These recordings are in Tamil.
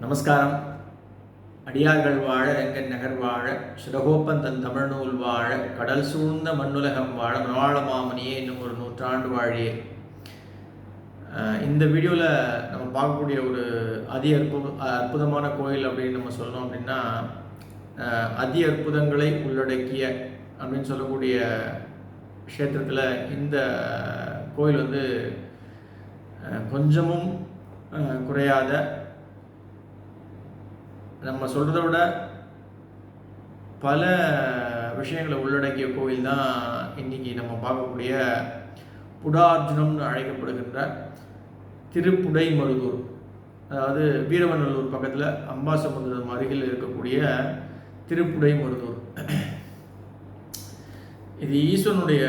நமஸ்காரம். அடியார்கள் வாழ ரெங்கன் நகர் வாழ சிறகோப்பந்தன் தமிழ்நூல் வாழ கடல் சூழ்ந்த மண்ணுலகம் வாழ மணவாள மாமணியே இன்னும் ஒரு நூற்றாண்டு வாழியே. இந்த வீடியோவில் நம்ம பார்க்கக்கூடிய ஒரு அதி அற்பு அற்புதமான கோயில் அப்படின்னு நம்ம சொல்லணும் அப்படின்னா அதி அற்புதங்களை உள்ளடக்கிய அப்படின்னு சொல்லக்கூடிய க்ஷேத்திரத்தில் இந்த கோயில் வந்து கொஞ்சமும் குறையாத நம்ம சொல்கிறத விட பல விஷயங்களை உள்ளடக்கிய கோயில் தான் இன்னைக்கு நம்ம பார்க்கக்கூடிய புடார்ஜுனம்னு அழைக்கப்படுகின்ற திருப்புடை மருதூர் அதாவது வீரவநல்லூர் பக்கத்தில் அம்பாசமுத்திரம் அருகில் இருக்கக்கூடிய திருப்புடை மருதூர் இது ஈஸ்வரனுடைய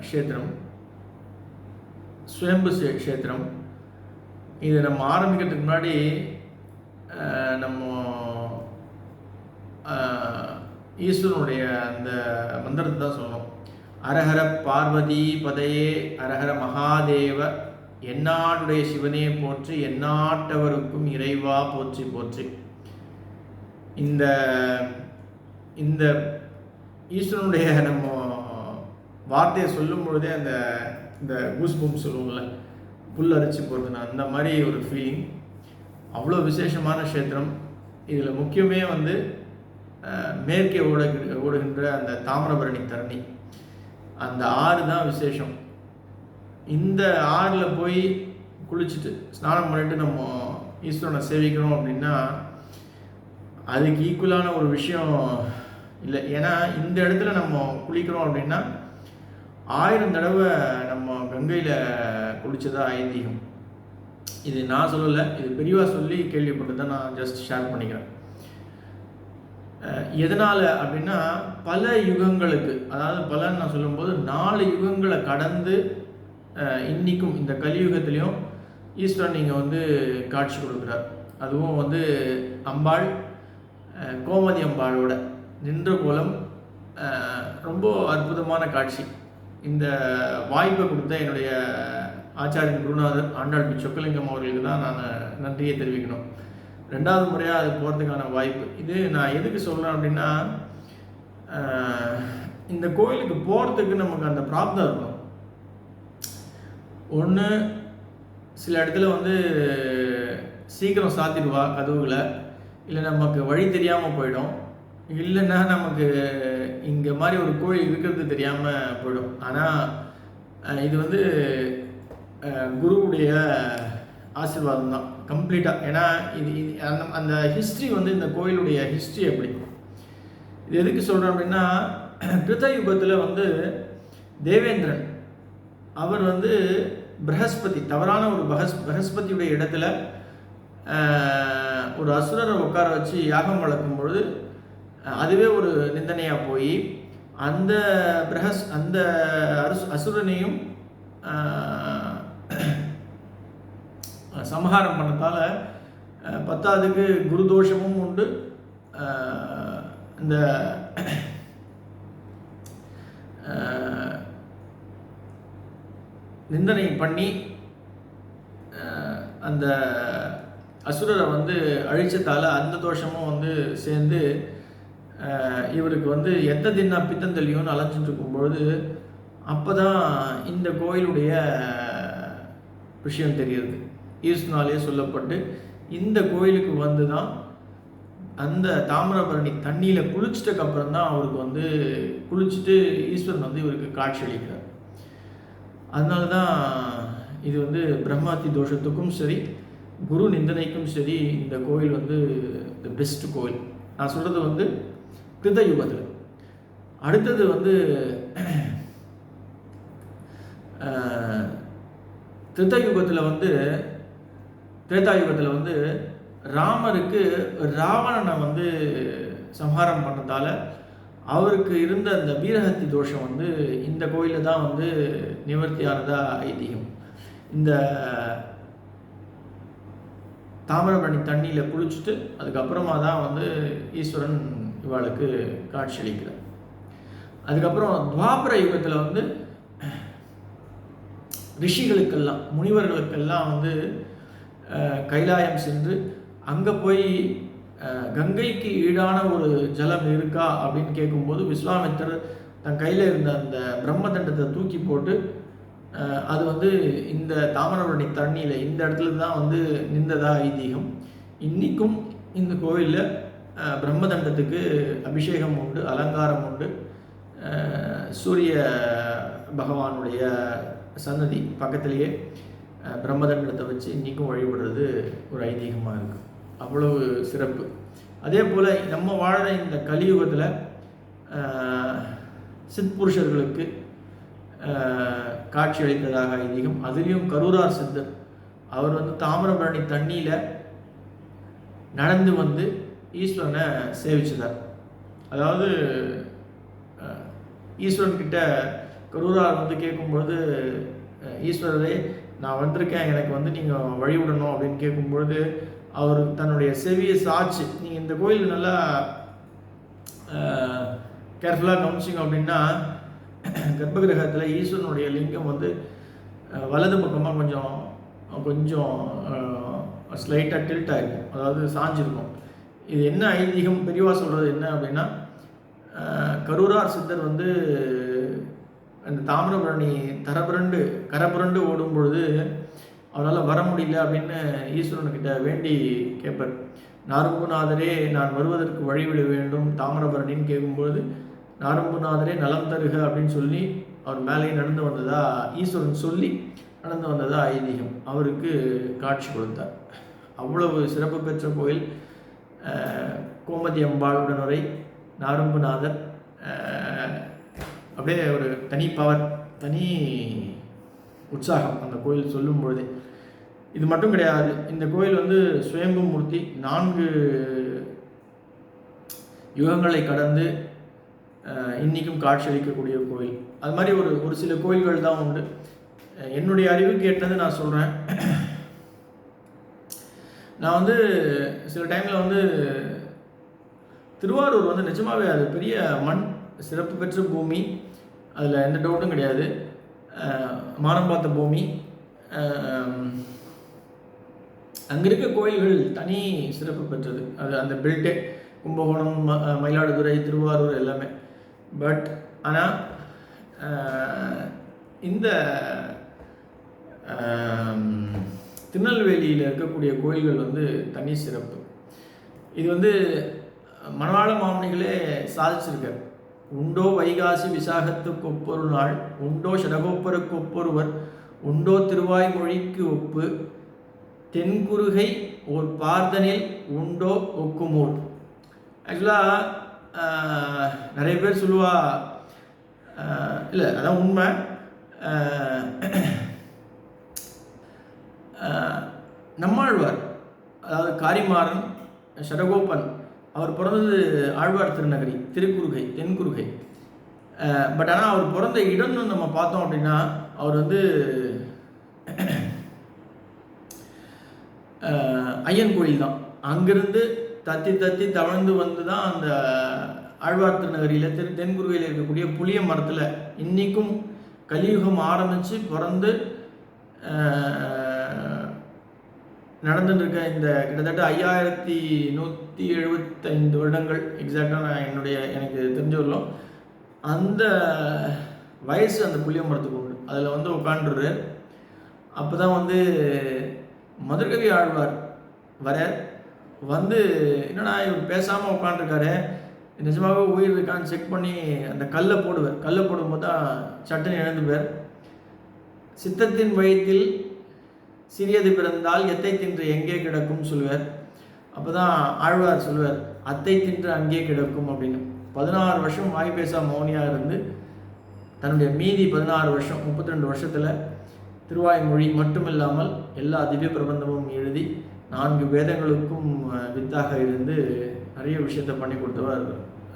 க்ஷேத்திரம் சுயம்பு க்ஷேத்திரம். இதை நம்ம ஆரம்பிக்கிறதுக்கு முன்னாடி நம்ம ஈஸ்வரனுடைய அந்த மந்திரத்தை தான் சொல்லணும். அரஹர பார்வதி பதையே அரஹர மகாதேவ எந்நாடுடைய சிவனே போற்றி எந்நாட்டவருக்கும் இறைவா போற்றி போற்றி. இந்த இந்த ஈஸ்வரனுடைய நம்ம வார்த்தையை சொல்லும் பொழுதே அந்த இந்த கூஸ் பூம் சொல்லுவோம்ல புல் அரிச்சு போகிறதுனா அந்த மாதிரி ஒரு ஃபீலிங் அவ்வளோ விசேஷமான க்ஷேத்திரம். இதில் முக்கியமே வந்து மேற்கே ஓட ஓடுகின்ற அந்த தாமிரபரணி தரணி. அந்த ஆறு தான் விசேஷம். இந்த ஆறில் போய் குளிச்சுட்டு ஸ்நானம் பண்ணிட்டு நம்ம ஈஸ்வரனை சேவிக்கிறோம் அப்படின்னா அதுக்கு ஈக்குவலான ஒரு விஷயம் இல்லை. ஏன்னா இந்த இடத்துல நம்ம குளிக்கிறோம் அப்படின்னா ஆயிரம் தடவை நம்ம கங்கையில் குளித்ததாக ஐதீகம். இது நான் சொல்லலை இது பெரியவா சொல்லி கேள்விப்பட்டு தான் நான் ஜஸ்ட் ஷேர் பண்ணிக்கிறேன். எதனால் அப்படின்னா பல யுகங்களுக்கு அதாவது பலன்னு நான் சொல்லும்போது நாலு யுகங்களை கடந்து இன்றைக்கும் இந்த கலியுகத்துலேயும் ஈஸ்வரன் நீங்கள் வந்து காட்சி கொடுக்குறார். அதுவும் வந்து அம்பாள் கோமதி அம்பாளோட நின்ற கோலம் ரொம்ப அற்புதமான காட்சி. இந்த வாய்ப்பை கொடுத்த என்னுடைய ஆச்சாரியன் குருநாதர் ஆண்டாள் பி. சொக்கலிங்கம் அவர்களுக்கு தான் நான் நன்றியை தெரிவிக்கணும். ரெண்டாவது முறையாக அது போகிறதுக்கான வாய்ப்பு. இது நான் எதுக்கு சொல்கிறேன் அப்படின்னா இந்த கோயிலுக்கு போகிறதுக்கு நமக்கு அந்த பிராப்தம் இருக்கணும். ஒன்று சில இடத்துல வந்து சீக்கிரம் சாத்திடுவா கதவுகளை. இல்லை நமக்கு வழி தெரியாமல் போயிடும். இல்லைன்னா நமக்கு இங்கே மாதிரி ஒரு கோயில் இருக்கிறது தெரியாமல் போயிடும். ஆனால் இது வந்து குருவுடைய ஆசீர்வாதம் தான் கம்ப்ளீட்டாக ஏன்னா இது இது அந்த அந்த ஹிஸ்ட்ரி வந்து இந்த கோயிலுடைய ஹிஸ்ட்ரி எப்படி இது எதுக்கு சொல்கிறேன் அப்படின்னா கிருத யுகத்தில் வந்து தேவேந்திரன் அவர் வந்து பிரகஸ்பதி தவறான ஒரு பகஸ் பிரகஸ்பதியுடைய இடத்துல ஒரு அசுரரை உட்கார வச்சு யாகம் வளர்க்கும் பொழுது அதுவே ஒரு நிந்தனையாக போய் அந்த பிரகஸ் அந்த அசுரனையும் சம்ஹாரம் பண்ணதால பத்தாவதுக்கு குருதோஷமும் உண்டு. இந்த நிந்தனை பண்ணி அந்த அசுரரை வந்து அழிச்சத்தால் அந்த தோஷமும் வந்து சேர்ந்து இவருக்கு வந்து எந்த தின்னா பித்தந்தெளியும்னு அலைஞ்சிட்டு இருக்கும்பொழுது அப்போ தான் இந்த கோயிலுடைய விஷயம் தெரியுது. ஈஸ்வனாலே சொல்லப்பட்டு இந்த கோயிலுக்கு வந்து தான் அந்த தாமிரபரணி தண்ணியில் குளிச்சிட்டக்கு அப்புறம் தான் அவருக்கு வந்து குளிச்சுட்டு ஈஸ்வரன் வந்து இவருக்கு காட்சி அளிக்கிறார். அதனால தான் இது வந்து பிரம்மாத்தி தோஷத்துக்கும் சரி குரு நிந்தனைக்கும் சரி இந்த கோயில் வந்து த பெஸ்ட் கோயில். நான் சொல்கிறது வந்து கிருதயுகத்தில். அடுத்தது வந்து அஹ், யுகத்தில் வந்து திரேதா யுகத்தில் வந்து ராமருக்கு ராவணனை வந்து சம்ஹாரம் பண்ணதால அவருக்கு இருந்த அந்த வீரஹத்தி தோஷம் வந்து இந்த கோயிலில் தான் வந்து நிவர்த்தியானதா ஐதீகம். இந்த தாமிரபரணி தண்ணியில் குளிச்சுட்டு அதுக்கப்புறமா தான் வந்து ஈஸ்வரன் இவாளுக்கு காட்சி அளிக்கிறார். அதுக்கப்புறம் துவாபர யுகத்தில் வந்து ரிஷிகளுக்கெல்லாம் முனிவர்களுக்கெல்லாம் வந்து கைலாயம் சென்று அங்கே போய் கங்கைக்கு ஈடான ஒரு ஜலம் இருக்கா அப்படின்னு கேட்கும்போது விஸ்வாமித்தர் தன் கையில் இருந்த அந்த பிரம்மதண்டத்தை தூக்கி போட்டு அது வந்து இந்த தாமிரபரணி தண்ணியில் இந்த இடத்துல தான் வந்து நின்றதா ஐதீகம். இன்றைக்கும் இந்த கோவிலில் பிரம்மதண்டத்துக்கு அபிஷேகம் உண்டு அலங்காரம் உண்டு. சூரிய பகவானுடைய சன்னதி பக்கத்திலேயே பிரம்மதண்டத்தை வச்சு இன்றைக்கும் வழிபடுறது ஒரு ஐதீகமாக இருக்குது அவ்வளவு சிறப்பு. அதே போல் நம்ம வாழ்கிற இந்த கலியுகத்தில் சித்புருஷர்களுக்கு காட்சி அளித்ததாக ஐதீகம். அதுலேயும் கரூரார் சித்தர் அவர் வந்து தாமிரபரணி தண்ணியில் நடந்து வந்து ஈஸ்வரனை சேவிச்சதார் அதாவது ஈஸ்வரன்கிட்ட ஈஸ்வரன் கரூரார் வந்து கேட்கும்பொழுது ஈஸ்வரரே நான் வந்திருக்கேன். எனக்கு வந்து நீங்கள் வழிவிடணும். அப்படின்னு கேட்கும்பொழுது அவர் தன்னுடைய செவியை சாச்சு நீங்கள் இந்த கோயில் நல்லா கேர்ஃபுல்லாக கவனிச்சிங்க. அப்படின்னா கர்ப்பகிரகத்தில் ஈஸ்வரனுடைய லிங்கம் வந்து வலது பக்கமாக கொஞ்சம் கொஞ்சம் ஸ்லைட்டாக டில்ட் ஆகிருக்கும் அதாவது சாஞ்சிருக்கும். இது என்ன ஐதீகம்? பெரியவா சொல்கிறது என்ன அப்படின்னா கரூரார் சித்தர் வந்து அந்த தாமிரபரணி தரபுரண்டு கரபுரண்டு ஓடும் பொழுது அவரால் வர முடியல அப்படின்னு ஈஸ்வரன்கிட்ட வேண்டி கேட்பார். நாரும்புநாதரே நான் வருவதற்கு வழிவிட வேண்டும் தாமிரபரணின்னு கேட்கும்பொழுது நாரும்புநாதரே நலம் தருக அப்படின்னு சொல்லி அவர் மேலே நடந்து வந்ததா ஈஸ்வரன் சொல்லி நடந்து வந்ததா ஐதீகம். அவருக்கு காட்சி கொடுத்தார். அவ்வளவு சிறப்பு பெற்ற கோயில் கோமதி அம்பாள் உடனுரை நாரும்புநாதர் அப்படியே ஒரு தனி பவர் தனி உற்சாகம் அந்த கோயில் சொல்லும் பொழுதே இது மட்டும் கிடையாது இந்த கோயில் வந்து சுயம்பு மூர்த்தி நான்கு யுகங்களை கடந்து இன்றைக்கும் காட்சியளிக்கக்கூடிய கோயில். அது மாதிரி ஒரு ஒரு சில கோயில்கள் தான் உண்டு. என்னுடைய அறிவுக்கு எட்டது நான் சொல்கிறேன் நான் வந்து சில டைமில் வந்து திருவாரூர் வந்து நிஜமாகவே அது பெரிய மண் சிறப்பு பெற்ற பூமி அதில் எந்த டவுட்டும் கிடையாது. மானம் பார்த்த பூமி அங்கே இருக்க கோயில்கள் தனி சிறப்பு பெற்றது. அது அந்த பெல்ட்டே கும்பகோணம் ம- மயிலாடுதுறை திருவாரூர் எல்லாமே. பட் ஆனால் இந்த திருநெல்வேலியில் இருக்கக்கூடிய கோயில்கள் வந்து தனி சிறப்பு. இது வந்து மணவாள மாமனிகளே சாதிச்சிருக்கார். உண்டோ வைகாசி விசாகத்துக்கு ஒப்பொரு நாள் உண்டோ ஷடகோப்பருக்கு ஒப்பொருவர் உண்டோ திருவாய்மொழிக்கு ஒப்பு தென்குருகை ஓர் பார்த்தனில் உண்டோ ஒக்குமோல் ஆக்சுவலாக நிறைய பேர் சொல்லுவா இல்லை அதான் உண்மை. நம்மாழ்வார் அதாவது காரிமாறன் ஷடகோபன் அவர் பிறந்தது ஆழ்வார் திருநகரி திருக்குறுகை தென்குருகை பட் ஆனால் அவர் பிறந்த இடம்னு நம்ம பார்த்தோம் அப்படின்னா அவர் வந்து ஐயன் கோயில் தான். அங்கிருந்து தத்தி தத்தி தவழ்ந்து வந்து தான் அந்த ஆழ்வார் திருநகரியில் திரு தென்குருகையில் இருக்கக்கூடிய புளிய மரத்தில் இன்றைக்கும் கலியுகம் ஆரம்பித்து பிறந்து நடந்துட்டு இருக்க இந்த கிட்டத்தட்ட ஐயாயிரத்தி நூற்றி எழுபத்தைந்து வருடங்கள் எக்ஸாக்டாக நான் என்னுடைய எனக்கு தெரிஞ்சுள்ளோம் அந்த வயசு அந்த புளிய மரத்துக்கு உண்டு. அதில் வந்து உட்காண்டுரு அப்போ தான் வந்து மதுரகவி ஆழ்வார் வர வந்து என்னடா இவர் பேசாமல் உட்காந்துருக்காரு நிஜமாகவே உயிர் இருக்கான்னு செக் பண்ணி அந்த கல்லை போடுவார். கல்லை போடும்போது தான் சட்டுன்னு இழந்து பேர் சித்தத்தின் வயிற்றில் சிறியது பிறந்தால் எத்தை தின்று எங்கே கிடக்கும் சொல்லுவார். அப்போ தான் ஆழ்வார் சொல்லுவார் அத்தை தின்று அங்கே கிடக்கும் அப்படின்னு. பதினாறு வருஷம் வாய் பேசா மௌனியாக இருந்து தன்னுடைய மீதி பதினாறு வருஷம் முப்பத்தி ரெண்டு வருஷத்தில் திருவாய்மொழி மட்டுமில்லாமல் எல்லா திவ்ய பிரபந்தமும் எழுதி நான்கு வேதங்களுக்கும் வித்தாக இருந்து நிறைய விஷயத்தை பண்ணி கொடுத்தவர்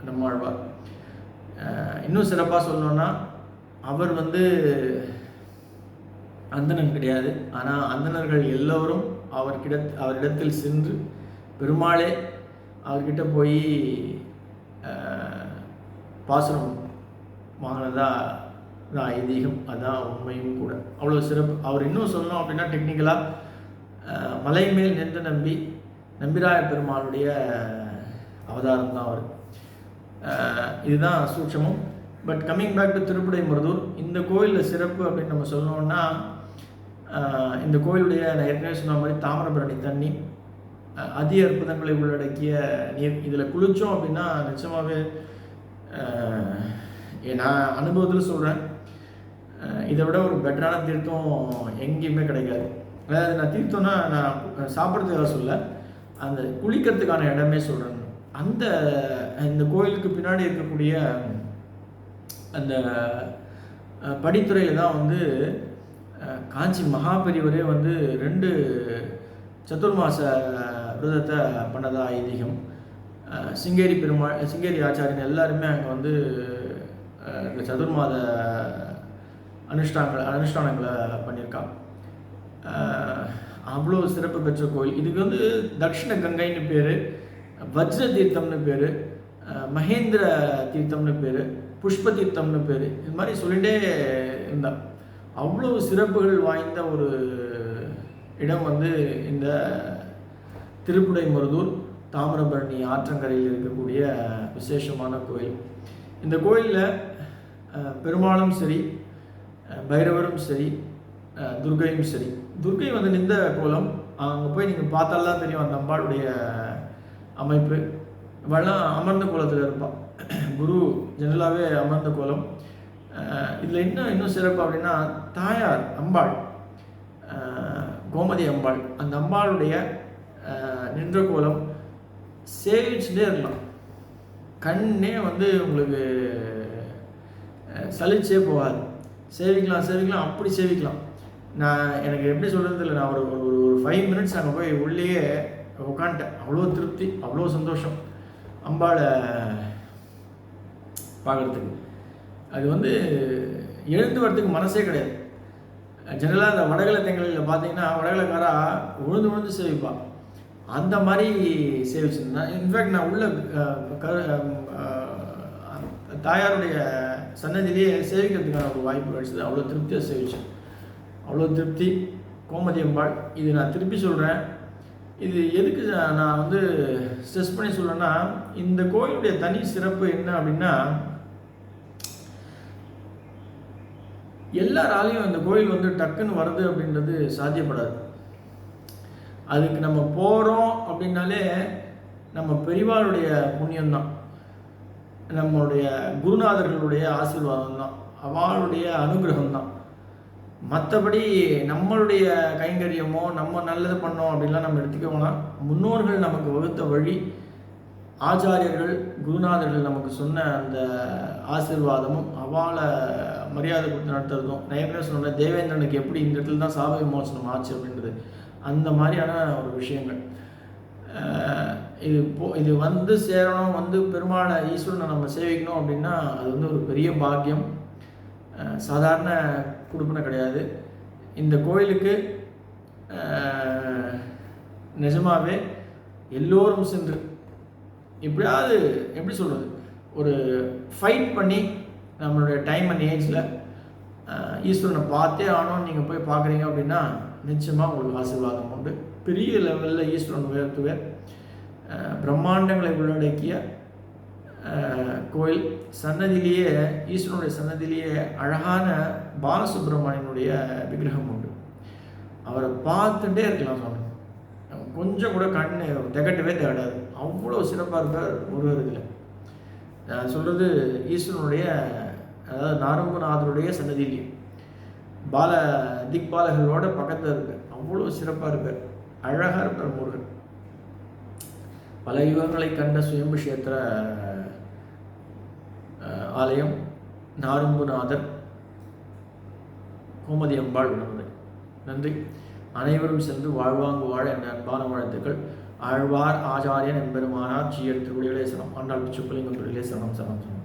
நம்மாழ்வார் இன்னும் சிறப்பாக சொல்லணும்னா அவர் வந்து அந்தணன் கிடையாது. ஆனால் அந்தணர்கள் எல்லோரும் அவர்கிட அவரிடத்தில் சென்று பெருமாளே அவர்கிட்ட போய் பாசனம் வாங்கினதா தான் ஐதீகம் அதான் உண்மையும் கூட. அவ்வளோ சிறப்பு. அவர் இன்னும் சொல்லணும் அப்படின்னா டெக்னிக்கலாக மலை மேல் நின்று நம்பி நம்பிராய பெருமாளுடைய அவதாரம் தான் அவர். இதுதான் சூட்சமும். But coming back to Thiruppudai Marudur இந்த கோயிலில் சிறப்பு அப்படின்னு நம்ம சொன்னோன்னா இந்த கோயிலுடைய நான் ஏற்கனவே சொன்ன மாதிரி தாமிரபரணி தண்ணி அதி அற்புதங்களை உள்ளடக்கிய நீர். இதில் குளித்தோம் அப்படின்னா நிச்சயமாகவே நான் அனுபவத்தில் சொல்கிறேன் இதை விட ஒரு பெட்டரான தீர்த்தம் எங்கேயுமே கிடைக்காது. அதாவது நான் தீர்த்தம்னா நான் சாப்பிட்றதுக்காக சொல்ல அந்த குளிக்கிறதுக்கான இடமே சொல்கிறேன் அந்த இந்த கோயிலுக்கு பின்னாடி இருக்கக்கூடிய அந்த படித்துறையில் தான் வந்து காஞ்சி மகாபெரியவரே வந்து ரெண்டு சதுர்மாச விரதத்தை பண்ணதா ஐதீகம். சிங்கேரி பெருமாள் சிங்கேரி ஆச்சாரியன் எல்லாருமே அங்கே வந்து இந்த சதுர்மாத அனுஷ்டானங்கள் அனுஷ்டானங்களை பண்ணியிருக்காங்க. அவ்வளோ சிறப்பு பெற்ற கோயில். இதுக்கு வந்து தக்ஷிண கங்கைன்னு பேர் வஜ்ர தீர்த்தம்னு பேர் மகேந்திர தீர்த்தம்னு பேர் புஷ்ப தீர்த்தம்னு பேர் இது மாதிரி சொல்லிகிட்டே இருந்தான் அவ்வளோ சிறப்புகள் வாய்ந்த ஒரு இடம் வந்து இந்த திருப்புடை மருதூர் தாமிரபரணி ஆற்றங்கரையில் இருக்கக்கூடிய விசேஷமான கோயில். இந்த கோயிலில் பெருமாளும் சரி பைரவரும் சரி துர்கையும் சரி. துர்கை வந்து நின்ற கோலம். அங்கே போய் நீங்கள் பார்த்தால்தான் தெரியும் அந்த அம்பாளுடைய அமைப்பு. இவெல்லாம் அமர்ந்த கோலத்தில் இருப்பாள் குரு ஜெனரலாகவே அமர்ந்த கோலம். இதில் இன்னும் இன்னும் சிறப்பு அப்படின்னா தாயார் அம்பாள் கோமதி அம்பாள். அந்த அம்பாளுடைய நின்ற கோலம் சேவிச்சுட்டே இருக்கலாம். கண்ணே வந்து உங்களுக்கு சலிச்சே போகாது. சேவிக்கலாம் சேவிக்கலாம் அப்படி சேவிக்கலாம். நான் எனக்கு எப்படி சொல்கிறது இல்லை நான் ஒரு ஒரு ஒரு ஃபைவ் மினிட்ஸ் அங்கே போய் உள்ளேயே உட்காந்துட்டேன் அவ்வளோ திருப்தி அவ்வளோ சந்தோஷம். அம்பாளை பார்க்குறதுக்கு. அது வந்து எழுந்து வரத்துக்கு மனசே கிடையாது. ஜெனரலாக அந்த வடகலை தெங்கலில் பார்த்தீங்கன்னா வடகலைக்காரா உழுந்து உழுந்து சேவிப்பான் அந்த மாதிரி சேவிச்சிருந்தேன் இன்ஃபேக்ட் நான் உள்ள தாயாருடைய சன்னதியிலேயே சேவிக்கிறதுக்கான ஒரு வாய்ப்பு கிடைச்சது. அவ்வளோ திருப்தியாக சேவித்தேன் அவ்வளோ திருப்தி. கோமதியம்பாள் இது நான் திருப்பி சொல்கிறேன் இது எதுக்கு நான் வந்து ஸ்ட்ரெஸ் பண்ணி சொல்கிறேன்னா இந்த கோயிலுடைய தனி சிறப்பு என்ன அப்படின்னா எல்லாராலையும் இந்த கோயில் வந்து டக்குன்னு வருது அப்படின்றது சாத்தியப்படாது. அதுக்கு நம்ம போகிறோம் அப்படின்னாலே நம்ம பெரிவாளுடைய புண்ணியம்தான். நம்மளுடைய குருநாதர்களுடைய ஆசீர்வாதம் தான் அவளுடைய அனுகிரகம் தான் மற்றபடி நம்மளுடைய கைங்கரியமோ நம்ம நல்லது பண்ணோம் அப்படின்லாம் நம்ம எடுத்துக்கோங்கன்னா முன்னோர்கள் நமக்கு வகுத்த வழி ஆச்சாரியர்கள் குருநாதர்கள் நமக்கு சொன்ன அந்த ஆசிர்வாதமும் அவளை மரியாதை கொடுத்து நடத்துறதும் நிறைய சொன்ன தேவேந்திரனுக்கு எப்படி இந்த இடத்துல தான் சாப விமோசனம் ஆச்சு அப்படின்றது. அந்த மாதிரியான ஒரு விஷயங்கள். இது போ இது வந்து சேரணும் வந்து பெருமாளை ஈஸ்வரனை நம்ம சேவிக்கணும் அப்படின்னா அது வந்து ஒரு பெரிய பாக்கியம். சாதாரண குடும்பம் கிடையாது. இந்த கோயிலுக்கு நிஜமாகவே எல்லோரும் சென்று எப்படியாவது எப்படி சொல்கிறது ஒரு ஃபைட் பண்ணி நம்மளுடைய டைம் அண்ட் ஏஜில் ஈஸ்வரனை பார்த்தே ஆனோம் நீங்கள் போய் பார்க்குறீங்க அப்படின்னா நிச்சயமாக உங்களுக்கு ஆசீர்வாதம் உண்டு. பெரிய லெவலில் ஈஸ்வரன் உயர்த்துவர். பிரம்மாண்டங்களை உள்ளடக்கிய கோயில். சன்னதியிலேயே ஈஸ்வரனுடைய சன்னதியிலேயே அழகான பாலசுப்ரமணியனுடைய விக்கிரகம் உண்டு. அவரை பார்த்துட்டே இருக்கலாம் சுவாமி. கொஞ்சம் கூட கண் திகட்டவே திகடாது அவ்வளோ சிறப்பாக இருப்பார் ஒருவர் இதில். நான் சொல்கிறது ஈஸ்வரனுடைய அதாவது நாரம்பநாதருடைய சன்னதியிலேயே பால திக்பாலகளோட பக்கத்தில் இருப்பார் அவ்வளோ சிறப்பாக இருப்பார். அழகாக இருப்பார் முருகன். பல யுகங்களை கண்ட சுயம்பு கஷேத்திர ஆலயம் நாரும்புநாதர் கோமதி அம்பாள் உணர்வு நன்றி. அனைவரும் சென்று வாழ்வாங்கு வாழ என்ற அன்பான வாழ்த்துக்கள். ஆழ்வார் ஆச்சாரியன் எம்பெருமானார் ஜியர் திருவுடையிலே சனம் ஆண்டாள் பிச்சுக்குலிங்கம் திருவிலே சனம் சனம் சனம்